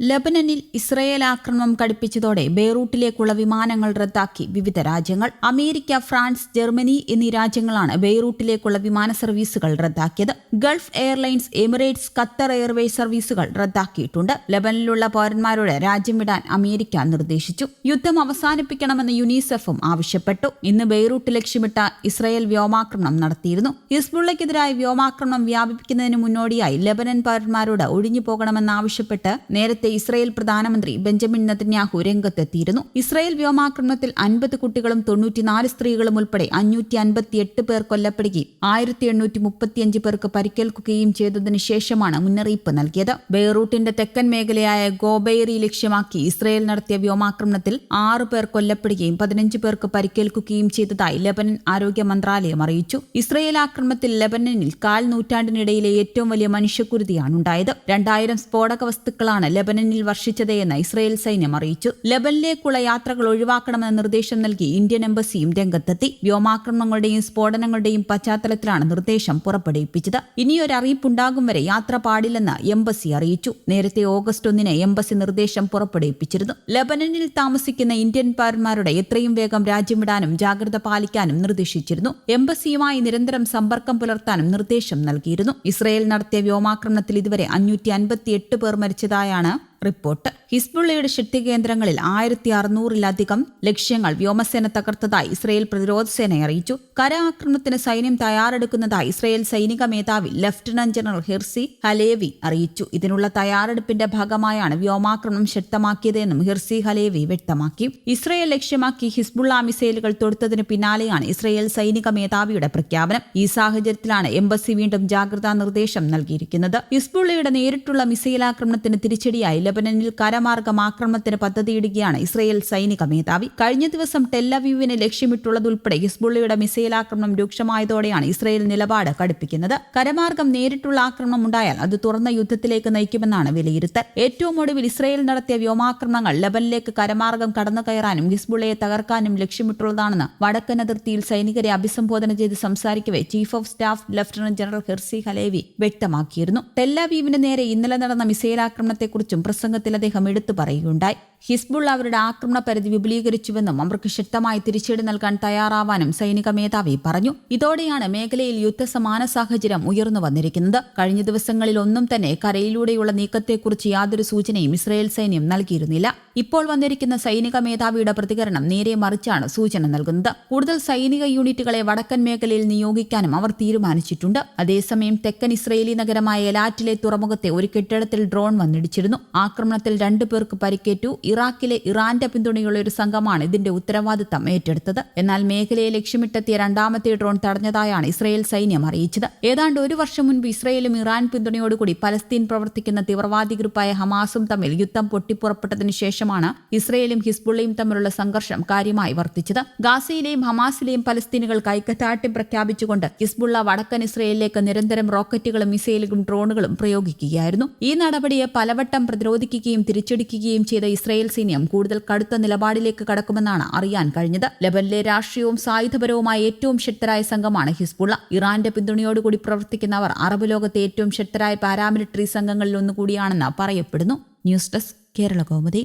ലബനനിൽ Israel ആക്രമണം കടുപ്പിച്ചതോടെ ബെയ്റൂട്ടിലേക്കുള്ള വിമാനങ്ങൾ റദ്ദാക്കി വിവിധ രാജ്യങ്ങൾ അമേരിക്ക ഫ്രാൻസ് ജർമ്മനി എന്നീ രാജ്യങ്ങളാണ് ബെയ്റൂട്ടിലേക്കുള്ള വിമാന സർവീസുകൾ റദ്ദാക്കിയത്. Gulf Airlines Emirates Qatar Airways സർവീസുകൾ റദ്ദാക്കിയിട്ടുണ്ട്. ലബനനിലുള്ള പൌരന്മാരോട് രാജ്യം വിടാൻ അമേരിക്ക നിർദ്ദേശിച്ചു. യുദ്ധം അവസാനിപ്പിക്കണമെന്ന് യുനിസെഫും ആവശ്യപ്പെട്ടു. ഇന്ന് ബെയ്റൂട്ട് ലക്ഷ്യമിട്ട ഇസ്രയേൽ വ്യോമാക്രമണം നടത്തിയിരുന്നു. ഹിസ്ബുള്ളയ്ക്കെതിരായ വ്യോമാക്രമണം വ്യാപിപ്പിക്കുന്നതിന് മുന്നോടിയായി ലബനൻ പൌരന്മാരോട് ഒഴിഞ്ഞു പോകണമെന്നാവശ്യപ്പെട്ട് നേരത്തെ ഇസ്രയേൽ പ്രധാനമന്ത്രി ബെഞ്ചമിൻ നെതന്യാഹു രംഗത്തെത്തിയിരുന്നു. ഇസ്രായേൽ വ്യോമാക്രമണത്തിൽ അൻപത് കുട്ടികളും തൊണ്ണൂറ്റിനാല് സ്ത്രീകളും ഉൾപ്പെടെ അഞ്ഞൂറ്റി അൻപത്തിയെട്ട് പേർ കൊല്ലപ്പെടുകയും ആയിരത്തി എണ്ണൂറ്റി മുപ്പത്തിയഞ്ച് പേർക്ക് പരിക്കേൽക്കുകയും ചെയ്തതിന് ശേഷമാണ് മുന്നറിയിപ്പ് നൽകിയത്. ബെയ്റൂട്ടിന്റെ തെക്കൻ മേഖലയായ ഗോബൈറി ലക്ഷ്യമാക്കി ഇസ്രായേൽ നടത്തിയ വ്യോമാക്രമണത്തിൽ ആറ് പേർ കൊല്ലപ്പെടുകയും പതിനഞ്ച് പേർക്ക് പരിക്കേൽക്കുകയും ചെയ്തതായി ലബനൻ ആരോഗ്യ മന്ത്രാലയം അറിയിച്ചു. ഇസ്രായേൽ ആക്രമണത്തിൽ ലബനനിൽ കാൽ നൂറ്റാണ്ടിനിടയിലെ ഏറ്റവും വലിയ മനുഷ്യക്കുരുതിയാണ് ഉണ്ടായത് രണ്ടായിരം സ്ഫോടക വസ്തുക്കളാണ് ലബനനിൽ വർഷിച്ചതെന്ന് ഇസ്രയേൽ സൈന്യം അറിയിച്ചു. ലബനിലേക്കുള്ള യാത്രകൾ ഒഴിവാക്കണമെന്ന നിർദ്ദേശം നൽകി ഇന്ത്യൻ എംബസിയും രംഗത്തെത്തി. വ്യോമാക്രമണങ്ങളുടെയും സ്ഫോടനങ്ങളുടെയും പശ്ചാത്തലത്തിലാണ് നിർദ്ദേശം പുറപ്പെടുവിപ്പിച്ചത്. ഇനിയൊരു അറിയിപ്പുണ്ടാകും വരെ യാത്ര പാടില്ലെന്ന് എംബസി അറിയിച്ചു. നേരത്തെ ഓഗസ്റ്റ് ഒന്നിന് എംബസി നിർദ്ദേശം പുറപ്പെടുവിപ്പിച്ചിരുന്നു. ലെബനനിൽ താമസിക്കുന്ന ഇന്ത്യൻ പൗരന്മാരുടെ എത്രയും വേഗം രാജ്യം വിടാനും ജാഗ്രത പാലിക്കാനും നിർദ്ദേശിച്ചിരുന്നു. എംബസിയുമായി നിരന്തരം സമ്പർക്കം പുലർത്താനും നിർദ്ദേശം നൽകിയിരുന്നു. ഇസ്രയേൽ നടത്തിയ വ്യോമാക്രമണത്തിൽ ഇതുവരെ അഞ്ഞൂറ്റി അൻപത്തിയെട്ട് പേർ മരിച്ചതായാണ് റിപ്പോർട്ട്. ഹിസ്ബുള്ളയുടെ ശക്തി കേന്ദ്രങ്ങളിൽ ആയിരത്തി അറുന്നൂറിലധികം ലക്ഷ്യങ്ങൾ വ്യോമസേന തകർത്തതായി ഇസ്രയേൽ പ്രതിരോധ സേന അറിയിച്ചു. കര ആക്രമണത്തിന് സൈന്യം തയ്യാറെടുക്കുന്നതായി ഇസ്രയേൽ സൈനിക മേധാവി ലഫ്റ്റനന്റ് ജനറൽ ഹിർസി ഹലേവി അറിയിച്ചു. ഇതിനുള്ള തയ്യാറെടുപ്പിന്റെ ഭാഗമായാണ് വ്യോമാക്രമണം ശക്തമാക്കിയതെന്നും ഹിർസി ഹലേവി വ്യക്തമാക്കി. ഇസ്രയേൽ ലക്ഷ്യമാക്കി ഹിസ്ബുള്ള മിസൈലുകൾ തൊടുത്തതിന് പിന്നാലെയാണ് ഇസ്രയേൽ സൈനിക മേധാവിയുടെ പ്രഖ്യാപനം. ഈ സാഹചര്യത്തിലാണ് എംബസി വീണ്ടും ജാഗ്രതാ നിർദ്ദേശം നൽകിയിരിക്കുന്നത്. ഹിസ്ബുള്ളയുടെ നേരിട്ടുള്ള മിസൈൽ ആക്രമണത്തിന് തിരിച്ചടിയായി ലബനനിൽ കരമാർഗം ആക്രമണത്തിന് പദ്ധതിയിടുകയാണ് ഇസ്രയേൽ സൈനിക മേധാവി. കഴിഞ്ഞ ദിവസം ടെല്ലവ്യൂവിനെ ലക്ഷ്യമിട്ടുള്ളതുൾപ്പെടെ ഹിസ്ബുള്ളയുടെ മിസൈൽ ആക്രമണം രൂക്ഷമായതോടെയാണ് ഇസ്രയേൽ നിലപാട് കടുപ്പിക്കുന്നത്. കരമാർഗം നേരിട്ടുള്ള ആക്രമണം ഉണ്ടായാൽ അത് തുറന്ന യുദ്ധത്തിലേക്ക് നയിക്കുമെന്നാണ് വിലയിരുത്തൽ. ഏറ്റവും ഒടുവിൽ ഇസ്രയേൽ നടത്തിയ വ്യോമാക്രമണങ്ങൾ ലബനിലേക്ക് കരമാർഗം കടന്നു കയറാനും ഹിസ്ബുള്ളയെ തകർക്കാനും ലക്ഷ്യമിട്ടുള്ളതാണെന്ന് വടക്കൻ അതിർത്തിയിൽ സൈനികരെ അഭിസംബോധന ചെയ്ത് സംസാരിക്കവേ chief of staff lieutenant general Herzi Halevi വ്യക്തമാക്കിയിരുന്നു. ടെല്ലവീവിന് നേരെ ഇന്നലെ നടന്ന മിസൈൽ ആക്രമണത്തെക്കുറിച്ചും പ്രസംഗത്തിൽ അദ്ദേഹം എടുത്തു പറയുകയുണ്ടായി ഹിസ്ബുൾ അവരുടെ ആക്രമണ പരിധി വിപുലീകരിച്ചുവെന്നും അവർക്ക് ശക്തമായി തിരിച്ചടി നൽകാൻ തയ്യാറാവാനും സൈനിക മേധാവി പറഞ്ഞു. ഇതോടെയാണ് മേഖലയിൽ യുദ്ധസമാന സാഹചര്യം ഉയർന്നു വന്നിരിക്കുന്നത്. കഴിഞ്ഞ ദിവസങ്ങളിൽ ഒന്നും തന്നെ കരയിലൂടെയുള്ള നീക്കത്തെക്കുറിച്ച് യാതൊരു സൂചനയും ഇസ്രയേൽ സൈന്യം നൽകിയിരുന്നില്ല. ഇപ്പോൾ വന്നിരിക്കുന്ന സൈനിക മേധാവിയുടെ പ്രതികരണം നേരെ മറിച്ചാണ് സൂചന നൽകുന്നത്. കൂടുതൽ സൈനിക യൂണിറ്റുകളെ വടക്കൻ മേഖലയിൽ നിയോഗിക്കാനും അവർ തീരുമാനിച്ചിട്ടുണ്ട്. അതേസമയം തെക്കൻ ഇസ്രയേലി നഗരമായ എലാറ്റിലെ തുറമുഖത്തെ ഒരു കെട്ടിടത്തിൽ ഡ്രോൺ വന്നിടിച്ചിരുന്നു. ആക്രമണത്തിൽ രണ്ടു പേർക്ക് പരിക്കേറ്റു. ഇറാഖിലെ ഇറാന്റെ പിന്തുണയുള്ള ഒരു സംഘമാണ് ഇതിന്റെ ഉത്തരവാദിത്തം ഏറ്റെടുത്തത്. എന്നാൽ മേഖലയെ ലക്ഷ്യമിട്ടെത്തിയ രണ്ടാമത്തെ ഡ്രോൺ തടഞ്ഞതായാണ് ഇസ്രയേൽ സൈന്യം അറിയിച്ചത്. ഏതാണ്ട് ഒരു വർഷം മുൻപ് ഇസ്രയേലും ഇറാൻ പിന്തുണയോടുകൂടി പലസ്തീൻ പ്രവർത്തിക്കുന്ന തീവ്രവാദി ഗ്രൂപ്പായ ഹമാസും തമ്മിൽ യുദ്ധം പൊട്ടിപ്പുറപ്പെട്ടതിനു ശേഷമാണ് ഇസ്രയേലും ഹിസ്ബുള്ളയും തമ്മിലുള്ള സംഘർഷം കാര്യമായി വർദ്ധിച്ചത്. ഗാസയിലെയും ഹമാസിലെയും പലസ്തീനുകൾ കൈക്കത്താട്ടി പ്രഖ്യാപിച്ചുകൊണ്ട് ഹിസ്ബുള്ള വടക്കൻ ഇസ്രയേലിലേക്ക് നിരന്തരം റോക്കറ്റുകളും മിസൈലുകളും ഡ്രോണുകളും പ്രയോഗിക്കുകയായിരുന്നു. ഈ നടപടിയെ പലവട്ടം പ്രതിരോധിക്കുകയും തിരിച്ചടിക്കുകയും ചെയ്ത ഇസ്രയേൽ സൈന്യം കൂടുതൽ കടുത്ത നിലപാടിലേക്ക് കടക്കുമെന്നാണ് അറിയാൻ കഴിഞ്ഞത്. ലബനിലെ രാഷ്ട്രീയവും സായുധപരവുമായ ഏറ്റവും ശക്തരായ സംഘമാണ് ഹിസ്ബുള്ള. ഇറാന്റെ പിന്തുണയോടുകൂടി പ്രവർത്തിക്കുന്നവർ അറബ് ലോകത്തെ ഏറ്റവും ശക്തരായ പാരാമിലിറ്ററി സംഘങ്ങളിൽ ഒന്നുകൂടിയാണെന്ന് പറയപ്പെടുന്നു. News desk Kerala Kaumudi.